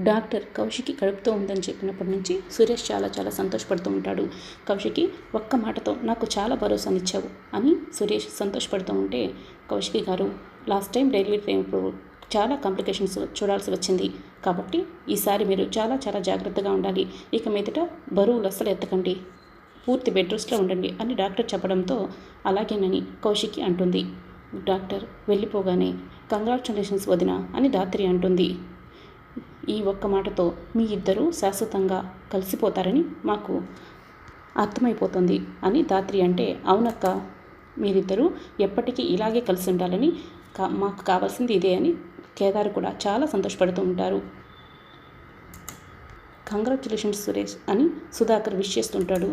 Doctor Kaushiki కడుపుతో ఉందని చెప్పినప్పటి నుంచి సురేష్ చాలా చాలా సంతోషపడుతూ ఉంటాడు. కౌశికి ఒక్క మాటతో నాకు చాలా భరోసానిచ్చావు అని సురేష్ సంతోషపడుతూ ఉంటే కౌశికి గారు లాస్ట్ టైం డైలీ టైంప్పుడు చాలా కాంప్లికేషన్స్ చూడాల్సి వచ్చింది. కాబట్టి ఈసారి మీరు చాలా చాలా జాగ్రత్తగా ఉండాలి. ఇక మీదట బరువులు అస్సలు ఎత్తకండి. పూర్తి బెడ్ రెస్ట్లో ఉండండి అని డాక్టర్ చెప్పడంతో అలాగేనని కౌశికి అంటుంది. డాక్టర్ వెళ్ళిపోగానే కంగ్రాచులేషన్స్ వదిన అని దాత్రి అంటుంది. ఈ ఒక్క మాటతో మీ ఇద్దరూ శాశ్వతంగా కలిసిపోతారని మాకు అర్థమైపోతుంది అని దాత్రి అంటే అవునక్క మీరిద్దరూ ఎప్పటికీ ఇలాగే కలిసి ఉండాలని కా మాకు కావాల్సింది ఇదే అని కేదార్ కూడా చాలా సంతోషపడుతూ ఉంటారు. కంగ్రాచులేషన్స్ సురేష్ అని సుధాకర్ విష్ చేస్తుంటాడు.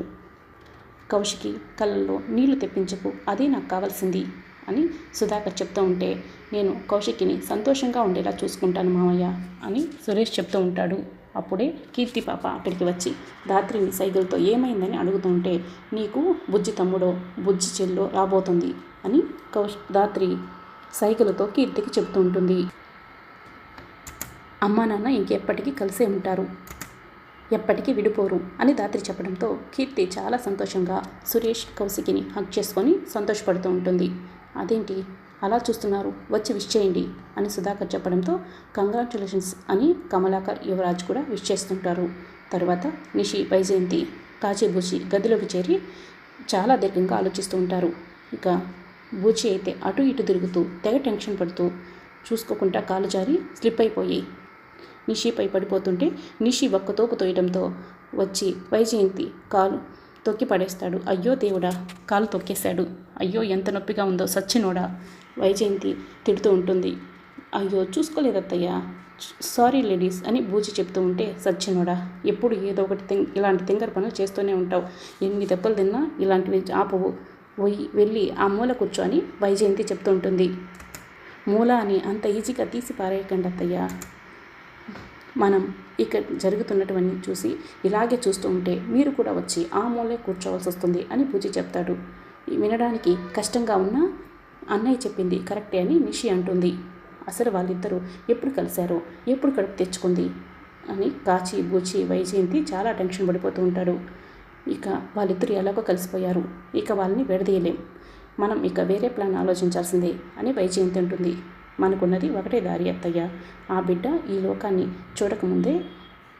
కౌశికి కళ్ళల్లో నీళ్ళు తెప్పించకు అదే నాకు కావాల్సింది. అని సుధాకర్ చెప్తూ ఉంటే నేను కౌశికిని సంతోషంగా ఉండేలా చూసుకుంటాను మామయ్య అని సురేష్ చెప్తూ ఉంటాడు. అప్పుడే కీర్తి పాప అక్కడికి వచ్చి దాత్రిని సైకిల్తో ఏమైందని అడుగుతూ ఉంటే నీకు బుజ్జి తమ్ముడో బుజ్జి చెల్లో రాబోతుంది అని కౌశ్ దాత్రి సైకిల్తో కీర్తికి చెప్తూ ఉంటుంది. అమ్మా నాన్న ఇంకెప్పటికీ కలిసే ఉంటారు ఎప్పటికీ విడిపోరు అని దాత్రి చెప్పడంతో కీర్తి చాలా సంతోషంగా సురేష్ కౌశికిని హక్ చేసుకొని సంతోషపడుతూ ఉంటుంది. అదేంటి? అలా చూస్తున్నారు. వచ్చి విష్ చేయండి అని సుధాకర్ చెప్పడంతో కంగ్రాచులేషన్స్ అని కమలాకర్ యువరాజ్ కూడా విష్ చేస్తుంటారు. తర్వాత నిషి వైజయంతి కాచిబూచి గదిలోకి చేరి చాలా దీర్ఘంగా ఆలోచిస్తూ ఉంటారు. ఇక బూచి అయితే అటు ఇటు తిరుగుతూ తెగ టెన్షన్ పడుతూ చూసుకోకుండా కాలు జారి స్లిప్ అయిపోయి నిషిపై పడిపోతుంటే నిషి ఒక్క తోపు తోయడంతో వచ్చి వైజయంతి కాలు తొక్కి పడేస్తాడు. అయ్యో దేవుడా కాలు తొక్కేశాడు. అయ్యో ఎంత నొప్పిగా ఉందో. సచ్చినోడా వైజయంతి తిడుతూ ఉంటుంది. అయ్యో చూసుకోలేదత్తయ్యా. సారీ లేడీస్ అని బూచి చెప్తూ ఉంటే సచ్చినోడా ఎప్పుడు ఏదో ఒకటి తింగ్ ఇలాంటి తింగర పనులు చేస్తూనే ఉంటావు. ఎన్ని దెబ్బలు తిన్నా ఇలాంటివి ఆపవు. పోయి వెళ్ళి ఆ మూల కూర్చొని వైజయంతి చెప్తూ ఉంటుంది. మూల అని అంత ఈజీగా తీసి పారేయకండి అత్తయ్య మనం ఇక్కడ జరుగుతున్నటువన్నీ చూసి ఇలాగే చూస్తూ ఉంటే మీరు కూడా వచ్చి ఆ మూలే కూర్చోవలసి వస్తుంది అని పూజ చెప్తాడు. వినడానికి కష్టంగా ఉన్నా అన్నయ్య చెప్పింది కరెక్టే అని నిషి అంటుంది. అసలు వాళ్ళిద్దరూ ఎప్పుడు కలిశారో? ఎప్పుడు కడుపు తెచ్చుకుంది? అని కాచి బూచి వైజయంతి చాలా టెన్షన్ పడిపోతూ ఉంటాడు. ఇక వాళ్ళిద్దరు ఎలాగో కలిసిపోయారు. ఇక వాళ్ళని విడదీయలేం. మనం ఇక వేరే ప్లాన్ ఆలోచించాల్సిందే అని వైజయంతి అంటుంది. మనకున్నది ఒకటే దారి అత్తయ్య. ఆ బిడ్డ ఈ లోకాన్ని చూడకముందే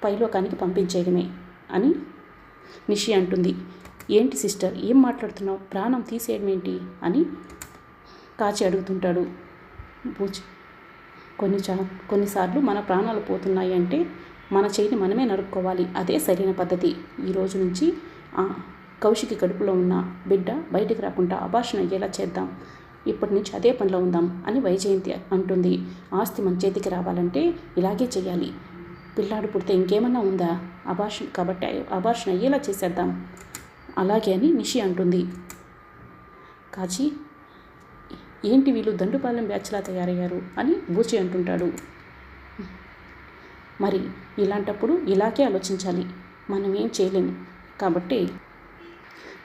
పైలోకానికి పంపించేయడమే అని నిషి అంటుంది. ఏంటి సిస్టర్ ఏం మాట్లాడుతున్నావు? ప్రాణం తీసేయడం ఏంటి అని కాచి అడుగుతుంటాడు పూజ కొన్ని చా కొన్నిసార్లు మన ప్రాణాలు పోతున్నాయి అంటే మన చేయిని మనమే నరుక్కోవాలి. అదే సరైన పద్ధతి. ఈ రోజు నుంచి కౌశికి కడుపులో ఉన్న బిడ్డ బయటికి రాకుండా అభాషణ అయ్యేలా చేద్దాం. ఇప్పటి నుంచి అదే పనిలో ఉందాం అని వైజయంతి అంటుంది. ఆస్తి మన చేతికి రావాలంటే ఇలాగే చేయాలి. పిల్లాడు పుడితే ఇంకేమన్నా ఉందా? అబార్షన్ కాబట్టి అభాషణ అయ్యేలా చేసేద్దాం. అలాగే అని నిషి అంటుంది. కాచి ఏంటి వీళ్ళు దండుపాలెం బ్యాచ్లా తయారయ్యారు అని బూచి అంటుంటాడు. మరి ఇలాంటప్పుడు ఇలాగే ఆలోచించాలి. మనం ఏం చేయలేము కాబట్టి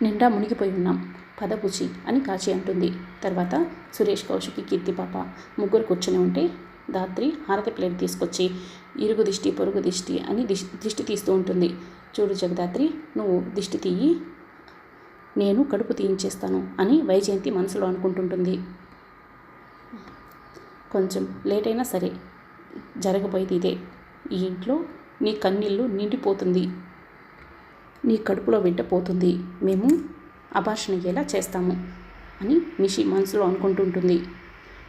నిండా మునిగిపోయి ఉన్నాం. పదభుచి అని కాచి అంటుంది. తర్వాత సురేష్ కౌశికి కీర్తి పాప ముగ్గురు కూర్చొని ఉంటే దాత్రి హారతి ప్లేట్ తీసుకొచ్చి ఇరుగు దిష్టి పొరుగు దిష్టి అని దిష్ దిష్టి తీస్తూ ఉంటుంది. చూడు జగదాత్రి నువ్వు దిష్టి తీయి నేను కడుపు తీయించేస్తాను అని వైజయంతి మనసులో అనుకుంటుంటుంది. కొంచెం లేట్ అయినా సరే జరగబోయేది ఇదే. ఈ ఇంట్లో నీ కన్నీళ్ళు నిండిపోతుంది. నీ కడుపులో బిడ్డ పోతుంది. మేము అభాషణ అయ్యేలా చేస్తాము అని నిషి మనసులో అనుకుంటుంటుంది.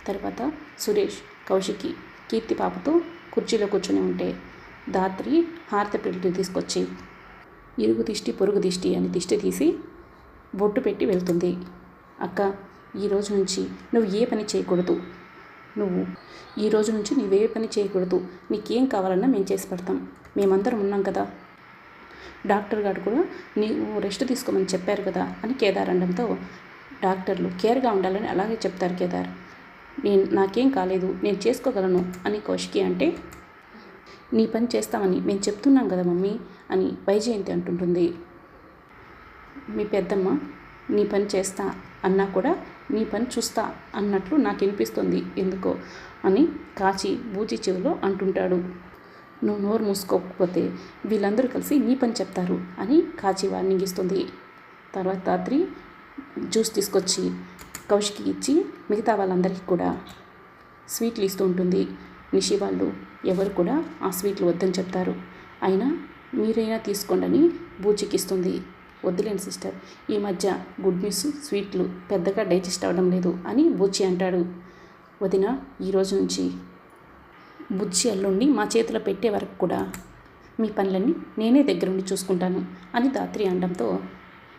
తర్వాత సురేష్ కౌశికి కీర్తి పాపతో కుర్చీలో కూర్చొని ఉంటే దాత్రి హారతి ప్లేట్ తీసుకొచ్చి ఇరుగు దిష్టి పొరుగు దిష్టి అని దిష్టి తీసి బొట్టు పెట్టి వెళ్తుంది. అక్క ఈ రోజు నుంచి నువ్వు ఏ పని చేయకూడదు. నువ్వు ఈ రోజు నుంచి నువ్వే పని చేయకూడదు. నీకేం కావాలన్నా మేము చేసి పెడతాం. మేమందరం ఉన్నాం కదా. డాక్టర్ గారు కూడా నీవు రెస్ట్ తీసుకోమని చెప్పారు కదా అని కేదార్ అనడంతో డాక్టర్లు కేర్గా ఉండాలని అలాగే చెప్తారు కేదార్. నేను నాకేం కాలేదు నేను చేసుకోగలను అని కౌశికి అంటే నీ పని చేస్తామని మేము చెప్తున్నాం కదా మమ్మీ అని వైజయంతి అంటుంటుంది. మీ పెద్దమ్మ నీ పని చేస్తా అన్నా కూడా నీ పని చూస్తా అన్నట్లు నాకు వినిపిస్తుంది ఎందుకో అని కాచి బూచి చెవిలో అంటుంటాడు. నువ్వు నోరు మూసుకోకపోతే వీళ్ళందరూ కలిసి నీ పని చెప్తారు అని కాచి వార్నింగ్ ఇస్తుంది తర్వాత రాత్రి జ్యూస్ తీసుకొచ్చి కౌశికి ఇచ్చి మిగతా వాళ్ళందరికీ కూడా స్వీట్లు ఇస్తూ ఉంటుంది. నిషి వాళ్ళు ఎవరు కూడా ఆ స్వీట్లు వద్దని చెప్తారు. అయినా మీరైనా తీసుకోండి అని బూచికి ఇస్తుంది వద్దులేండి సిస్టర్ ఈ మధ్య గుడ్ న్యూస్ స్వీట్లు పెద్దగా డైజెస్ట్ అవ్వడం లేదు అని బూచి అంటాడు. వదిన ఈ రోజు నుంచి బుజ్జి అల్లుండి మా చేతిలో పెట్టే వరకు కూడా మీ పనులన్నీ నేనే దగ్గరుండి చూసుకుంటాను అని దాత్రి అనడంతో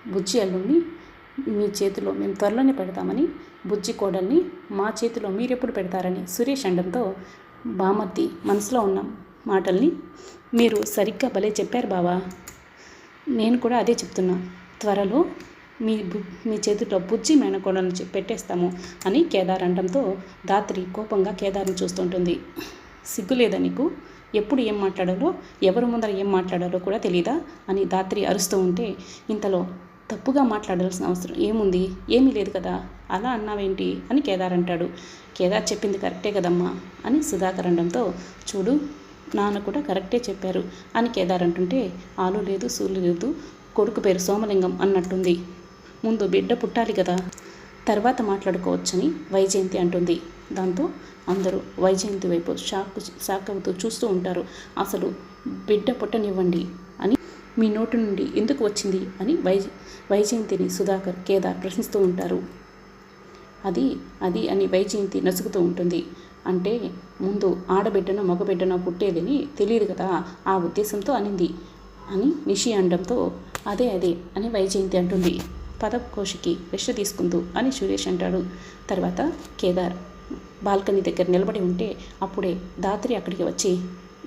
బుజ్జి అల్లుండి మీ చేతిలో మేము త్వరలోనే పెడతామని బుజ్జి కోడల్ని మా చేతిలో మీరెప్పుడు పెడతారని సురేష్ అనడంతో బామర్తి మనసులో ఉన్న మాటల్ని మీరు సరిగ్గా భలే చెప్పారు బావా. నేను కూడా అదే చెప్తున్నా. త్వరలో మీ బు మీ చేతిలో బుజ్జి మేనకోడలను పెట్టేస్తాము అని కేదార్ అనడంతో దాత్రి కోపంగా కేదార్ని చూస్తుంటుంది. సిగ్గు లేదా నీకు? ఎప్పుడు ఏం మాట్లాడాలో ఎవరి ముందర ఏం మాట్లాడాలో కూడా తెలీదా? అని దాత్రి అరుస్తూ ఉంటే ఇంతలో తప్పుగా మాట్లాడాల్సిన అవసరం ఏముంది? ఏమీ లేదు కదా? అలా అన్నావేంటి? అని కేదార్ అంటాడు. కేదార్ చెప్పింది కరెక్టే కదమ్మా అని సుధాకర్ అనడంతో చూడు నాన్న కూడా కరెక్టే చెప్పారు అని కేదార్ అంటుంటే ఆలు లేదు సూర్యు లేదు కొడుకు పేరు సోమలింగం అన్నట్టుంది. ముందు బిడ్డ పుట్టాలి కదా? తర్వాత మాట్లాడుకోవచ్చని వైజయంతి అంటుంది. దాంతో అందరూ వైజయంతి వైపు షాక్ షాక్ అవుతూ చూస్తూ ఉంటారు. అసలు బిడ్డ పుట్టనివ్వండి అని మీ నోటి నుండి ఎందుకు వచ్చింది అని వై వైజయంతిని సుధాకర్ కేదార్ ప్రశ్నిస్తూ ఉంటారు. అది అది అని వైజయంతి నసుగుతూ ఉంటుంది. అంటే ముందు ఆడబిడ్డనో మగబిడ్డనో పుట్టేదని తెలియదు కదా ఆ ఉద్దేశంతో అనింది అని నిషి అనడంతో అదే అదే అని వైజయంతి అంటుంది. పదకోశికి కోశికి రెస్ట్ తీసుకుందు అని సురేష్ అంటాడు. తర్వాత కేదార్ బాల్కనీ దగ్గర నిలబడి ఉంటే అప్పుడే దాత్రి అక్కడికి వచ్చి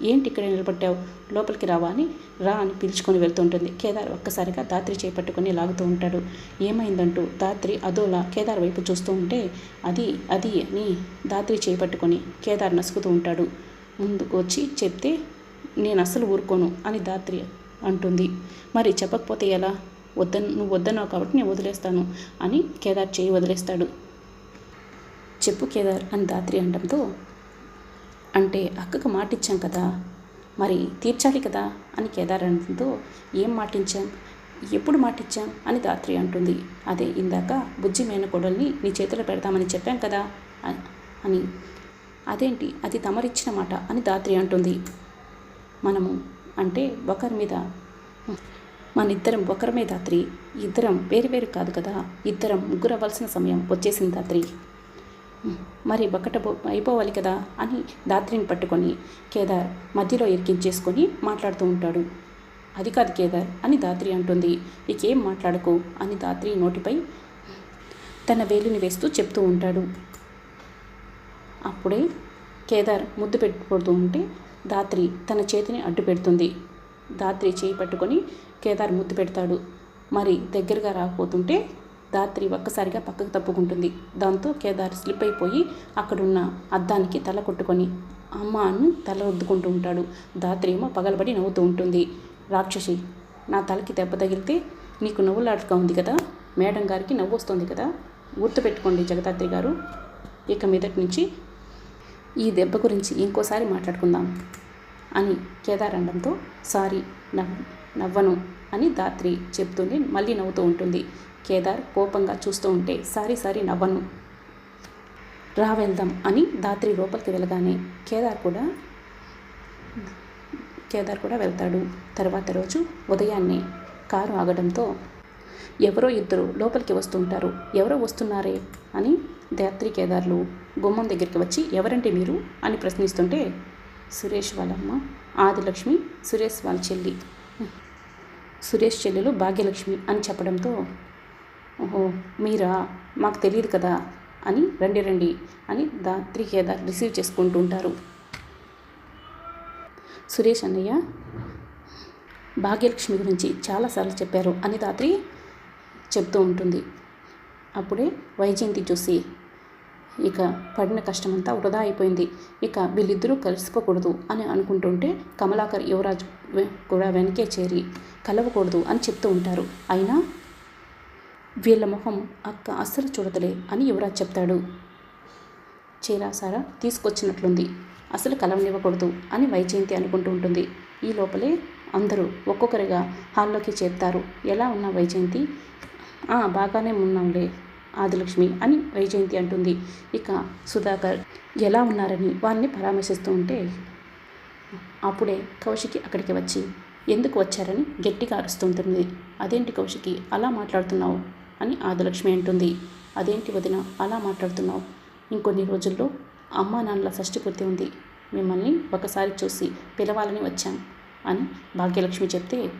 ఏంటి ఇక్కడ నిలబడ్డావు? లోపలికి రావా అని రా అని పిలుచుకొని వెళ్తుంటుంది. కేదార్ ఒక్కసారిగా దాత్రి చేపట్టుకొని లాగుతూ ఉంటాడు. ఏమైందంటూ దాత్రి అదోలా కేదార్ వైపు చూస్తూ ఉంటే అది అది అని దాత్రి చేపట్టుకొని కేదార్ నసుకుతూ ఉంటాడు. ముందుకు వచ్చి చెప్తే నేను అస్సలు ఊరుకోను అని దాత్రి అంటుంది. మరి చెప్పకపోతే ఎలా? వద్దను నువ్వు వద్దన్నావు కాబట్టి నేను వదిలేస్తాను అని కేదార్ చేయి వదిలేస్తాడు. చెప్పు కేదార్ అని దాత్రి అనడంతో అంటే అక్కకు మాటిచ్చాం కదా మరి తీర్చాలి కదా అని కేదార్ అనడంతో ఏం మాటించాం? ఎప్పుడు మాటిచ్చాం? అని దాత్రి అంటుంది. అదే ఇందాక బుజ్జి మేనకోడల్ని నీ చేతిలో పెడతామని చెప్పాం కదా అని. అదేంటి? అది తమరిచ్చిన మాట అని దాత్రి అంటుంది. మనము అంటే ఒకరి మీద మన ఇద్దరం ఒకరమే దాత్రి. ఇద్దరం వేరు వేరు కాదు కదా ఇద్దరం ముగ్గురు అవ్వాల్సిన సమయం వచ్చేసింది దాత్రి. మరి బకట అయిపోవాలి కదా అని దాత్రిని పట్టుకొని కేదార్ మధ్యలో ఇరికించేసుకొని మాట్లాడుతూ ఉంటాడు. అది కాదు కేదార్ అని దాత్రి అంటుంది. ఇకేం మాట్లాడకు అని దాత్రి నోటిపై తన వేలుని వేస్తూ చెప్తూ ఉంటాడు. అప్పుడే కేదార్ ముద్దు పెట్టుకుంటూ ఉంటే దాత్రి తన చేతిని అడ్డు పెడుతుంది. దాత్రి చేయి పట్టుకొని కేదార్ ముద్దు పెడతాడు. మరి దగ్గరగా రాకపోతుంటే దాత్రి ఒక్కసారిగా పక్కకు తప్పుకుంటుంది. దాంతో కేదార్ స్లిప్ అయిపోయి అక్కడున్న అద్దానికి తల కొట్టుకొని అమ్మ అని తల రుద్దుకుంటూ ఉంటాడు. దాత్రి ఏమో పగలబడి నవ్వుతూ ఉంటుంది. రాక్షసి నా తలకి దెబ్బ తగిలితే నీకు నవ్వులాటగా ఉంది కదా? మేడం గారికి నవ్వు వస్తుంది కదా? గుర్తుపెట్టుకోండి జగదాత్రి గారు. ఇక మీదటి నుంచి ఈ దెబ్బ గురించి ఇంకోసారి మాట్లాడుకుందాం అని కేదార్ అనడంతో సారీ నవ్ నవ్వను అని దాత్రి చెప్తూనే మళ్ళీ నవ్వుతూ ఉంటుంది. కేదార్ కోపంగా చూస్తూ ఉంటే సారీ సారీ నవ్వను. రా వెళ్దాం అని దాత్రి లోపలికి వెళ్ళగానే కేదార్ కూడా కేదార్ కూడా వెళ్తాడు. తర్వాత రోజు ఉదయాన్నే కారు ఆగడంతో ఎవరో ఇద్దరు లోపలికి వస్తుంటారు. ఎవరో వస్తున్నారే అని దాత్రి కేదార్లు గుమ్మం దగ్గరికి వచ్చి ఎవరంటే మీరు? అని ప్రశ్నిస్తుంటే సురేష్ వాళ్ళమ్మ ఆదిలక్ష్మి సురేష్ వాళ్ళ చెల్లి. సురేష్ చెల్లెలు భాగ్యలక్ష్మి అని చెప్పడంతో ఓహో మీరా? మాకు తెలియదు కదా? అని రండి రండి అని దాత్రి కేదార్ రిసీవ్ చేసుకుంటూ ఉంటారు. సురేష్ అన్నయ్య భాగ్యలక్ష్మి గురించి చాలాసార్లు చెప్పారు అని రాత్రి చెప్తూ ఉంటుంది. అప్పుడే వైజయంతి చూసి ఇక పడిన కష్టమంతా వృధా అయిపోయింది. ఇక వీళ్ళిద్దరూ కలిసిపోకూడదు అని అనుకుంటుంటే కమలాకర్ యువరాజ్ కూడా వెనకే చేరి కలవకూడదు అని చెప్తూ ఉంటారు. అయినా వీళ్ళ మొహం అక్క అస్సలు చూడదులే అని యువరాజ్ చెప్తాడు. చీరా సారా తీసుకొచ్చినట్లుంది. అసలు కలవనివ్వకూడదు అని వైజయంతి అనుకుంటూ ఉంటుంది. ఈ లోపలే అందరూ ఒక్కొక్కరిగా హాల్లోకి చేరుతారు. ఎలా ఉన్నా వైజయంతి బాగానే ఉన్నాంలే ఆదిలక్ష్మి అని వైజయంతి అంటుంది. ఇక సుధాకర్ ఎలా ఉన్నారని వారిని పరామర్శిస్తూ ఉంటే అప్పుడే కౌశికి అక్కడికి వచ్చి ఎందుకు వచ్చారని గట్టిగా అరుస్తుంటుంది అదేంటి కౌశికి అలా మాట్లాడుతున్నావు? అని ఆదిలక్ష్మి అంటుంది. అదేంటి వదిన అలా మాట్లాడుతున్నావు? ఇంకొన్ని రోజుల్లో అమ్మా నాన్నల షష్ఠి పూర్తి ఉంది. మిమ్మల్ని ఒకసారి చూసి పిలవాలని వచ్చాం అని భాగ్యలక్ష్మి చెప్తే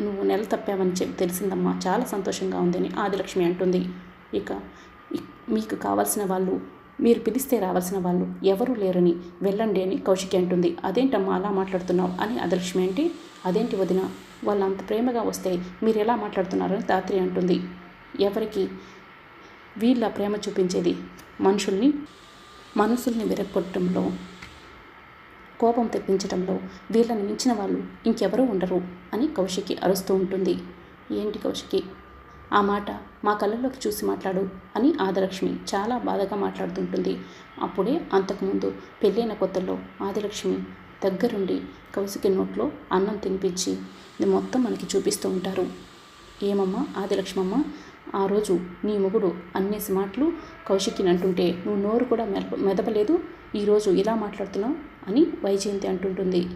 నువ్వు నెల తప్పావని చెప్పి తెలిసిందమ్మా. చాలా సంతోషంగా ఉందని ఆదిలక్ష్మి అంటుంది. ఇక మీకు కావాల్సిన వాళ్ళు మీరు పిలిస్తే రావాల్సిన వాళ్ళు ఎవరూ లేరని వెళ్ళండి అని కౌశికి అంటుంది. అదేంటమ్మా అలా మాట్లాడుతున్నావు అని ఆదిలక్ష్మి అంటే అదేంటి వదిన? వాళ్ళు అంత ప్రేమగా వస్తే మీరు ఎలా మాట్లాడుతున్నారని తాత్రి అంటుంది. ఎవరికి? వీళ్ళ ప్రేమ చూపించేది మనుషుల్ని మనసుల్ని విరగొట్టడంలో కోపం తెప్పించడంలో వీళ్ళని మించిన వాళ్ళు ఇంకెవరూ ఉండరు అని కౌశికి అరుస్తూ ఉంటుంది. ఏంటి కౌశికి? ఆ మాట మా కళ్ళల్లోకి చూసి మాట్లాడు అని ఆదిలక్ష్మి చాలా బాధగా మాట్లాడుతుంటుంది. అప్పుడే అంతకుముందు పెళ్ళైన కొత్తల్లో ఆదిలక్ష్మి దగ్గరుండి కౌశికి నోట్లో అన్నం తినిపించి ఇది మొత్తం మనకి చూపిస్తూ ఉంటారు. ఏమమ్మా? ఆదిలక్ష్మమ్మ ఆ రోజు నీ మొగుడు అన్నేసి మాటలు కౌశికిని అంటుంటే నువ్వు నోరు కూడా మెద మెదపలేదు? ఈరోజు ఇలా మాట్లాడుతున్నావు? అని వైజయంతి అంటుంటుంది.